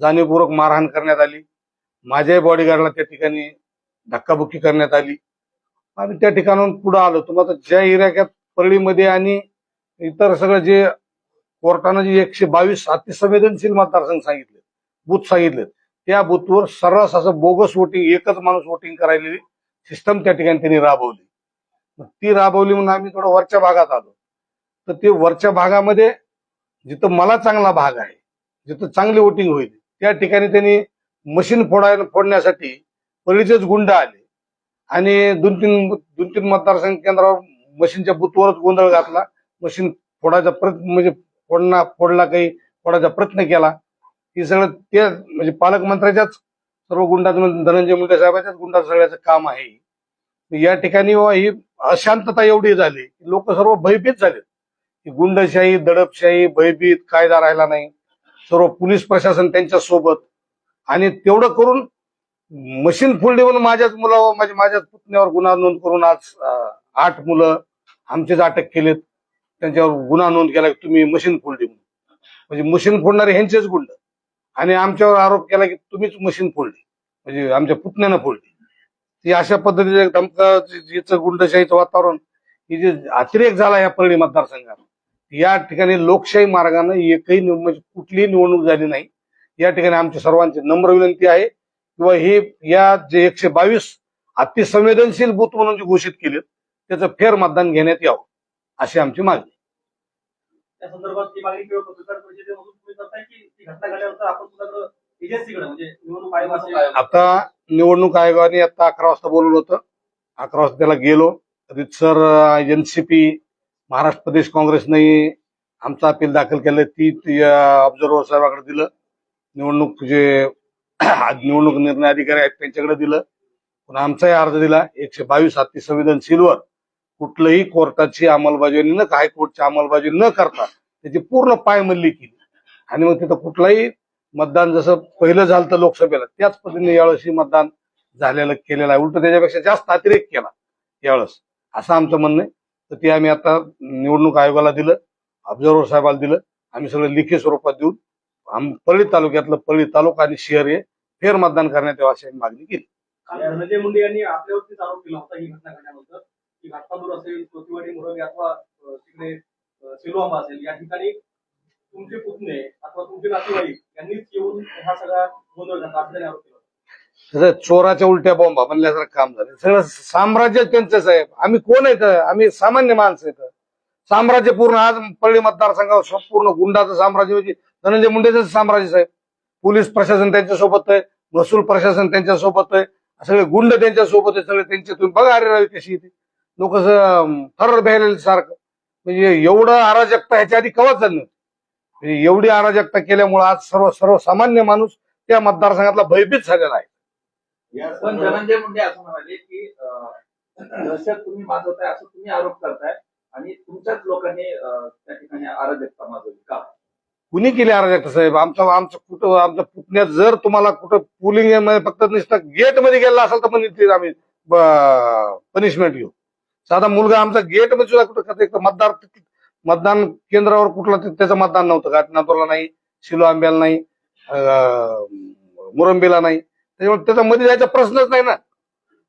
जाणीवपूर्वक मारहाण करण्यात आली. माझ्याही बॉडीगार्डला त्या ठिकाणी धक्काबुक्की करण्यात आली. आम्ही त्या ठिकाणाहून पुढे आलो. तुम्हाला ज्या इराक्यात परळीमध्ये आणि इतर सगळं जे कोर्टानं जे एकशे बावीस अतिसंवेदनशील मतदारसंघ सांगितले बूथ सांगितले त्या बूथवर सर्रास असं बोगस वोटिंग एकच माणूस वोटिंग करायलेली सिस्टम त्या ठिकाणी त्यांनी राबवली. ती राबवली म्हणून आम्ही थोडं वरच्या भागात आलो. तर ते वरच्या भागामध्ये जिथं मला चांगला भाग आहे जिथं चांगली वोटिंग होईल त्या ठिकाणी त्यांनी मशीन फोडायला फोडण्यासाठी परळीचेच गुंड आले. आणि दोन तीन दोन तीन मतदारसंघ केंद्रावर मशीनच्या बुथवरच गोंधळ घातला. मशीन फोडायचा प्रयत्न म्हणजे फोडणा फोडला काही फोडायचा प्रयत्न केला. हे सगळं ते म्हणजे पालकमंत्र्याच्याच सर्व गुंडाचं धनंजय मुंडे साहेबांच्याच गुंडा सगळ्याचं काम आहे. या ठिकाणी ही अशांतता एवढी झाली लोक सर्व भयभीत झाले की गुंडशाही दडपशाही भयभीत कायदा राहिला नाही. सर्व पोलीस प्रशासन त्यांच्यासोबत. आणि तेवढं करून मशीन फोडली म्हणून माझ्याच मुलावर म्हणजे माझ्याच पुतण्यावर गुन्हा नोंद करून आज आठ मुलं आमचेच अटक केलेत. त्यांच्यावर गुन्हा नोंद केला की तुम्ही मशीन फोडली म्हणून. म्हणजे मशीन फोडणारे ह्यांचेच गुंड. आणि आमच्यावर आरोप केला की तुम्हीच मशीन फोडली म्हणजे आमच्या पुतण्यानं फोडली ती अशा पद्धतीचे धमकाचं गुंडशाहीचं वातावरण ही जे अतिरेक झाला या परळी मतदारसंघात या ठिकाणी लोकशाही मार्गाने एकही म्हणजे कुठलीही निवडणूक झाली नाही. या ठिकाणी आमच्या सर्वांची नम्र विनंती आहे. किंवा हे या जे एकशे बावीस अतिसंवेदनशील बूथ म्हणून जे घोषित केलेत त्याचं फेर मतदान घेण्यात यावं अशी आमची मागणी. म्हणजे आता निवडणूक आयोगाने आता अकरा वाजता बोलवलं होतं. अकरा वाजता त्याला गेलो. रितसर एनसीपी महाराष्ट्र प्रदेश काँग्रेसने आमचा अपील दाखल केलं. ती ऑब्झर्व्हर साहेबाकडे दिलं. निवडणूक जे निवडणूक निर्णय अधिकारी आहेत त्यांच्याकडे दिलं. पण आमचाही अर्ज दिला. एकशे बावीस अति संवेदनशीलवर कुठलंही कोर्टाची अंमलबजावणी न हायकोर्टची अंमलबजावणी न करता त्याची पूर्ण पायमल्ली केली. आणि मग तिथं कुठलाही मतदान जसं पहिलं झालं तर लोकसभेला त्याच पद्धतीने यावेळेसही मतदान झालेलं केलेलं आहे. उलट त्याच्यापेक्षा जास्त अतिरेक केला यावेळेस. असं आमचं म्हणणं आहे. तर ते आम्ही आता निवडणूक आयोगाला दिलं ऑब्झर्व्हर साहेबाला दिलं. आम्ही सगळं लिखित स्वरूपात देऊन आम पळी तालुक्यातलं पळी तालुका आणि शहर हे फेर मतदान करण्यात यावं अशी आम्ही मागणी केली. धनंजय मुंडे यांनी आपल्यावरतीच आरोप केला होता ही घटना घडल्यानंतर की घाटपांदूर असेल कोतीवाडी मुरगे अथवा तिकडे सिलोआंबा असेल या ठिकाणी तुमचे पुतणे अथवा तुमचे नातेवाईक यांनीच येऊन हा सगळा गोंधळ घातला असल्याने आरोप केला चोराच्या उलट्या बॉम्बा म्हणल्यासारखं काम झालं. सगळं साम्राज्य त्यांचं साहेब. आम्ही कोण आहेत आम्ही सामान्य माणसं आहेत साम्राज्य पूर्ण आज पल्ली मतदारसंघावर संपूर्ण गुंडाचं साम्राज्य म्हणजे धनंजय मुंडेचं साम्राज्य साहेब. पोलीस प्रशासन त्यांच्यासोबत आहे महसूल प्रशासन त्यांच्यासोबत आहे सगळे गुंड त्यांच्यासोबत आहे सगळे त्यांचे तुम्ही बघा अरे रवी कशी येते लोक थर भ्यायला सारखं म्हणजे एवढं अराजकता ह्याच्या आधी कवच झालं म्हणजे एवढी अराजकता केल्यामुळे आज सर्व सर्वसामान्य माणूस त्या मतदारसंघातला भयभीत झालेला आहे. पण धनंजय मुंडे असं म्हणाले की दहशत तुम्ही माजवताय असं तुम्ही आरोप करताय आणि तुमच्याच लोकांनी त्या ठिकाणी अराजकता माजवली का? कुणी केली अराजकता साहेब आमचं आमचं कुठं आमच्या पुतण्यात जर तुम्हाला कुठं पुलिंगमध्ये फक्त नुसतं गेटमध्ये गेला असेल तर पण आम्ही पनिशमेंट घेऊ. साधा मुलगा आमचा गेटमध्ये सुद्धा कुठं करता मतदार मतदान केंद्रावर कुठला ते- त्याचं मतदान नव्हतं. घाटनातोरला नाही शिलो आंब्याला नाही मुरंबीला नाही. त्याच्यामुळे त्याचा मध्ये जायचा प्रश्नच नाही ना.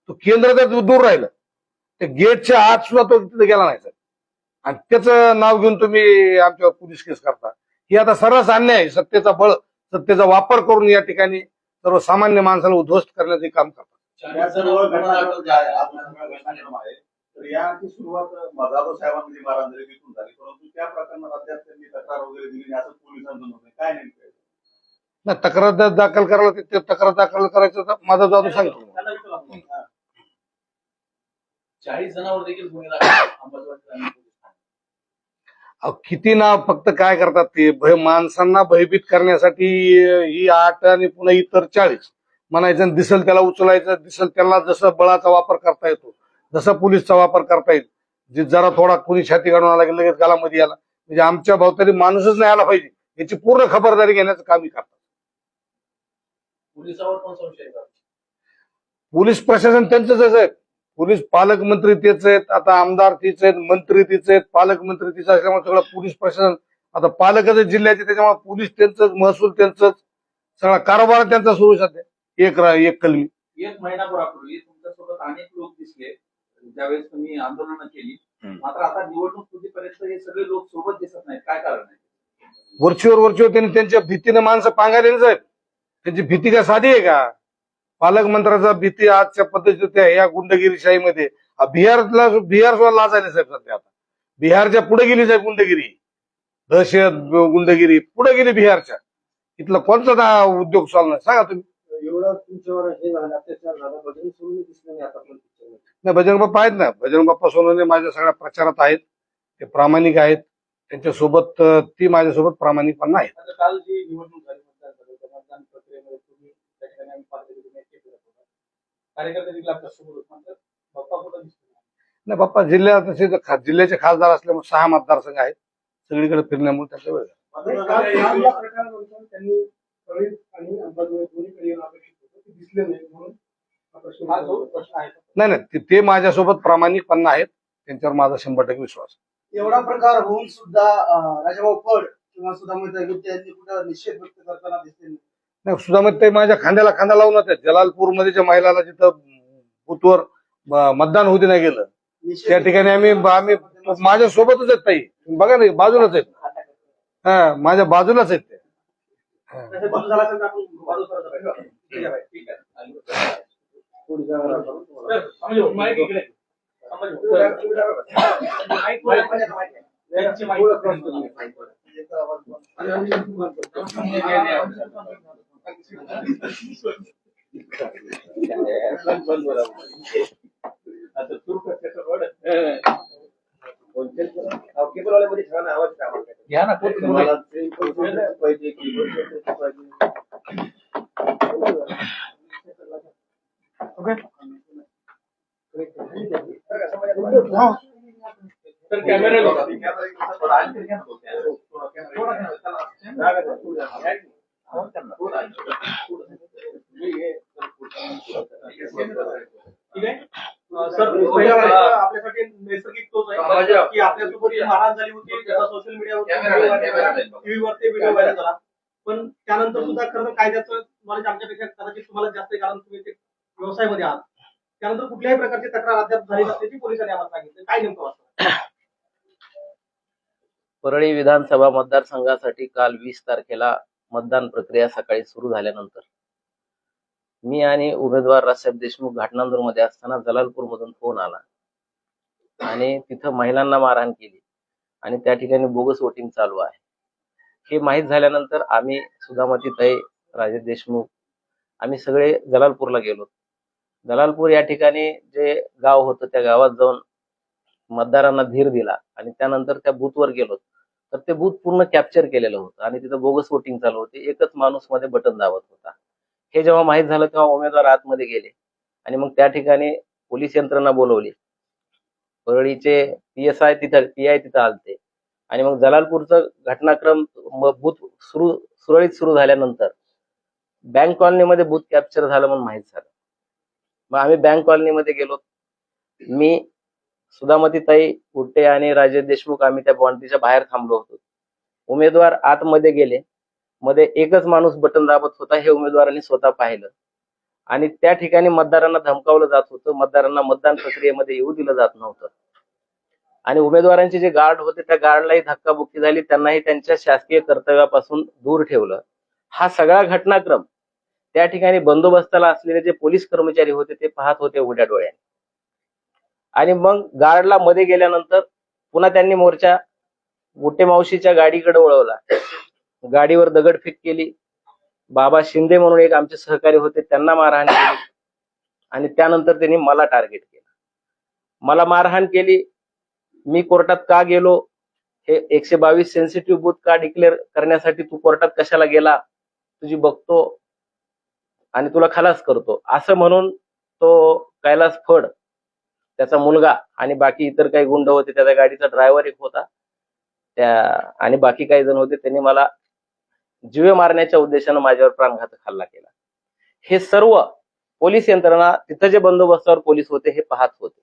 तो केंद्र तर दूर राहिलं त्या गेटच्या आत सुद्धा तो तिथे गेला नाही सर आणि त्याचं नाव घेऊन तुम्ही आमच्यावर पोलीस केस करता. ही आता सर्रास अन्याय आहे. सत्तेचा बळ सत्तेचा वापर करून या ठिकाणी सर्वसामान्य माणसाला उद्ध्वस्त करण्याचे काम करतात. तर याची सुरुवात जाधव साहेबांनी झाली परंतु त्या प्रकरणात अद्याप त्यांनी तक्रार वगैरे दिली असं पोलिसांचं म्हणणं काय नेमकं ना तक्रार दा- दाखल करायला ते- ते तक्रार दाखल करायचं तर माझा जादू सांगतो त्यांना विचारू आपण. चाळीस जणांवर देखील गुन्हे दाखल अंबाजोगाई ग्रामीण पोलीस ठाण्यात. अहो, किती ना फक्त काय करतात ते? भय माणसांना भयभीत करण्यासाठी ही आठ आणि पुन्हा इतर चाळीस. म्हणायचं आणि दिसल त्याला उचलायचं दिसल त्याला जसं बळाचा वापर करता येतो जसा पोलीसचा वापर करता येईल. जे जरा थोडा कोणी छाती काढून आला की लगेच गालामध्ये याला. म्हणजे आमच्या भोवताली माणूसच नाही आला पाहिजे. याची पूर्ण खबरदारी घेण्याचं काम करतात. पोलिसावर पण संशय आहे. पोलीस प्रशासन त्यांचंच आहे पोलीस पालकमंत्री तेच आहेत आता आमदार तीच आहेत मंत्री तीच आहेत पालकमंत्री तीच असल्यामुळे सगळं पोलीस प्रशासन आता पालकच आहेत जिल्ह्याचे त्याच्यामुळे पोलीस त्यांचंच महसूल त्यांचंच सगळा कारभार त्यांचा सुरू आहे सध्या. एक रा- एक कलमी. एक महिनाभरापूर्वी तुमच्यासोबत अनेक लोक दिसले ज्यावेळेस तुम्ही आंदोलनं केली. हम्म. मात्र आता निवडणूक हे सगळे लोक सोबत दिसत नाहीत. काय कारण आहे? वरचीवर वरचीवर त्यांनी त्यांच्या भीतीनं माणसं पांगायले साहेब त्यांची भीती काय साधी आहे का? पालकमंत्र्याचा भीती आजच्या पद्धतीच्या या गुंडगिरीशाहीमध्ये. बिहारला बिहार सुद्धा लाजायले साहेब सध्या आता. बिहारच्या पुढे गेली साहेब गुंडगिरी. दहशत गुंडगिरी. पुढे गेली बिहारच्या. इथला कोणता उद्योग चालणार? सांगा तुम्ही. नाही बजरंग बाप्पा आहेत ना. बजरंग बाप्पा सोनवणे माझ्या सगळ्या प्रचारात आहेत. ते प्रामाणिक आहेत. त्यांच्यासोबत ती माझ्यासोबत प्रामाणिकपणा आहेत आता काल जी निवडणूक झाली मतदान झालं त्या मतदान प्रक्रियेमध्ये तुम्ही त्या ठिकाणी आम्ही पाहतो की तुम्ही एकटे फिरत होता कार्यकर्ते देखील आपल्यासोबत होते मात्र बाप्पा कुठं दिसतो नाही बाप्पा जिल्ह्यात तर जिल्ह्याचे खासदार असल्यामुळे सहा मतदारसंघ आहेत. सगळीकडे फिरण्यामुळे त्याचा वेळ नाही म्हणून प्रश्न जो प्रश्न आहे. नाही नाही ते- माझ्यासोबत प्रामाणिकपणा आहेत. त्यांच्यावर माझा शंभर टक्के विश्वास आहे. एवढा प्रकार होऊन सुद्धा राजाभाऊ फड किंवा गुप्ते यांनी कुठं निषेध व्यक्त करताना दिसले नाही. नाही सुधामत ते माझ्या खांद्याला खांदा लावून आहेत जलालपूरमध्ये ज्या महिलाला जिथं बूथवर मतदान होते नाही गेलं त्या ठिकाणी आम्ही आम्ही माझ्या सोबतच आहेत ताई. बघा ना बाजूलाच आहेत. हा माझ्या बाजूलाच आहेत ते. आता सुरू कर त्याचं रोड. केबलवाल्यामध्ये ठेवा ना, आवाज आम्हाला. घ्या ना कोण तुम्हाला पाहिजे. तर कॅमेरा लावा. थोडं आणखी घ्या ना बोलते. थोडं कॅमेरा- थोडं घ्या. त्याला जागा द्या. थोडं घ्या. थोडं त्यांना. थोडं आणखी. ठीक आहे अं, सर पहिला प्रश्न आपल्यासाठी नैसर्गिक तोच आहे. की आपल्यासोबत मारहाण झाली होती त्याचा सोशल मीडियावर व्हिडिओ व्हायरल झाला. पण त्यानंतर सुद्धा खरं तर कायद्याचं नॉलेज आमच्यापेक्षा कदाचित तुम्हाला जास्त कारण तुम्ही ते व्यवसायामध्ये आहात. त्यानंतर कुठल्याही प्रकारची तक्रार अद्याप झाली नसल्याची पोलिसांनी आम्हाला सांगितलं. काय नेमकं वाटतं परळी विधानसभा मतदारसंघासाठी काल वीस तारखेला मतदान प्रक्रिया सकाळी सुरू झाल्यानंतर मी आणि उमेदवार राजसाहेब देशमुख घाटनांदूरमध्ये असताना जलालपूरमधून फोन आला. आणि तिथं महिलांना मारहाण केली. आणि त्या ठिकाणी बोगस वोटिंग चालू आहे. हे माहीत झाल्यानंतर आम्ही सुधामती ताई राजेश देशमुख आम्ही सगळे जलालपूरला गेलो. जलालपूर या ठिकाणी जे गाव होतं त्या गावात जाऊन मतदारांना धीर दिला. आणि त्यानंतर त्या बूथवर गेलो. तर ते बूथ पूर्ण कॅप्चर केलेलं होतं. आणि तिथं बोगस वोटिंग चालू होती. एकच माणूसमध्ये बटन दाबत होता. हे जेव्हा माहीत झालं तेव्हा उमेदवार आतमध्ये गेले. आणि मग त्या ठिकाणी पोलीस यंत्रणा बोलवली. परळीचे पी एस आय तिथं पी आय तिथं आलते. आणि मग जलालपूरचं घटनाक्रम बूथ सुरू सुरळीत सुरू झाल्यानंतर बँक कॉलनीमध्ये बूथ कॅप्चर झालं म्हणून माहीत झालं. मग आम्ही बँक कॉलनीमध्ये गेलो. मी सुधामतीताई गुट्टे आणि राजेश देशमुख आम्ही त्या बाउंड्रीच्या बाहेर थांबलो होतो. उमेदवार आतमध्ये गेले. मध्ये एकच माणूस बटन दाबत होता हे उमेदवारांनी स्वतः पाहिलं. आणि त्या ठिकाणी मतदारांना धमकावलं जात होतं. मतदारांना मतदान प्रक्रियेमध्ये येऊ दिलं जात नव्हतं. आणि उमेदवारांचे जे गार्ड होते त्या गार्डलाही धक्काबुक्की झाली. त्यांनाही त्यांच्या शासकीय कर्तव्यापासून दूर ठेवलं. हा सगळा घटनाक्रम त्या ठिकाणी बंदोबस्ताला असलेले जे पोलीस कर्मचारी होते ते पाहत होते उघड्या डोळ्याने. आणि मग गार्डला मध्ये गेल्यानंतर पुन्हा त्यांनी मोर्चा गुट्टे मावशीच्या गाडीकडे वळवला. गाडीवर दगडफेक केली. बाबा शिंदे म्हणून एक आमचे सहकारी होते त्यांना मारहाण केली. आणि त्यानंतर त्यांनी मला टार्गेट केलं. मला मारहाण केली. मी कोर्टात का गेलो? हे एकशे बावीस सेन्सिटिव्ह बूथ का डिक्लेअर करण्यासाठी तू कोर्टात कशाला गेला? तुझी बघतो. आणि तुला खलास करतो. असं म्हणून तो कैलास फड त्याचा मुलगा आणि बाकी इतर काही गुंड होते त्याच्या गाडीचा ड्रायव्हर एक होता. त्या आणि बाकी काही जण होते त्यांनी मला जीवे मारण्याच्या उद्देशानं माझ्यावर प्राणघातक हल्ला केला. हे सर्व पोलीस यंत्रणा तिथं जे बंदोबस्तावर पोलीस होते हे पाहत होते.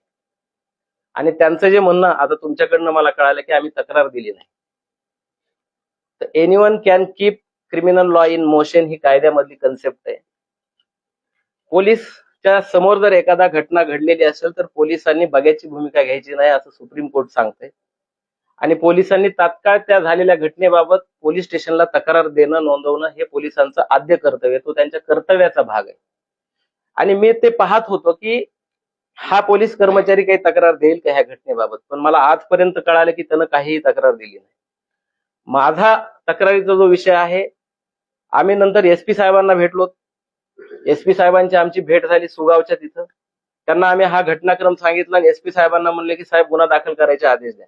आणि त्यांचं जे म्हणणं आता तुमच्याकडनं मला कळालं की आम्ही तक्रार दिली नाही. तर anyone can keep criminal law in motion ही कायद्यामधली कन्सेप्ट आहे. पोलीसच्या समोर जर एखादा घटना घडलेली असेल तर पोलिसांनी बघ्याची भूमिका घ्यायची नाही असं सुप्रीम कोर्ट सांगते आणि पोलिसांनी तात्काळ त्या झालेल्या घटनेबाबत पोलीस स्टेशनला तक्रार देणं नोंदवणं हे पोलिसांचं आद्य कर्तव्य तो त्यांच्या कर्तव्याचा भाग आहे. आणि मी ते पाहत होतो की हा पोलीस कर्मचारी काही तक्रार देईल का ह्या घटनेबाबत? पण मला आजपर्यंत कळालं की त्यानं काहीही तक्रार दिली नाही. माझा तक्रारीचा जो विषय आहे आम्ही नंतर एसपी साहेबांना भेटलो. एसपी साहेबांची आमची भेट झाली सुगावच्या तिथं. त्यांना आम्ही हा घटनाक्रम सांगितला आणि एस पी साहेबांना म्हणले की साहेब गुन्हा दाखल करायचे आदेश द्या.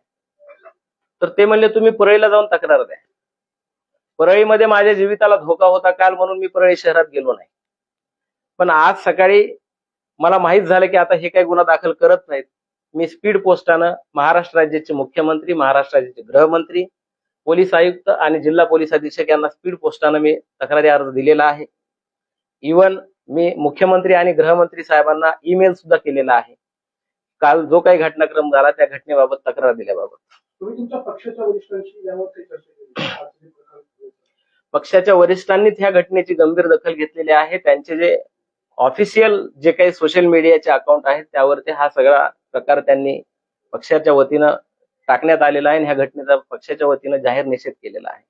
तर ते म्हणले तुम्ही परळीला जाऊन तक्रार द्या. परळीमध्ये माझ्या जीविताला धोका होता काल म्हणून मी परळी शहरात गेलो नाही. पण आज सकाळी मला माहीत झालं की आता हे काही गुन्हा दाखल करत नाहीत. मी स्पीड पोस्टानं महाराष्ट्र राज्याचे मुख्यमंत्री महाराष्ट्र राज्याचे गृहमंत्री पोलीस आयुक्त आणि जिल्हा पोलीस अधीक्षक यांना स्पीड पोस्टानं मी तक्रारी अर्ज दिलेला आहे. इवन मी मुख्यमंत्री आणि गृहमंत्री साहेबांना ईमेल सुद्धा केलेला आहे. काल जो काही घटनाक्रम झाला त्या घटनेबाबत तक्रार दिल्याबाबत. तुम्ही तुमच्या पक्षाच्या वरिष्ठांशी यावर काही चर्चा केली पक्षाच्या वरिष्ठांनीच ह्या घटनेची गंभीर दखल घेतलेली आहे. त्यांचे जे ऑफिशियल जे काही सोशल मीडियाचे अकाउंट आहेत त्यावरती हा सगळा प्रकार त्यांनी पक्षाच्या वतीनं टाकण्यात आलेला आहे आणि ह्या घटनेचा पक्षाच्या वतीनं जाहीर निषेध केलेला आहे.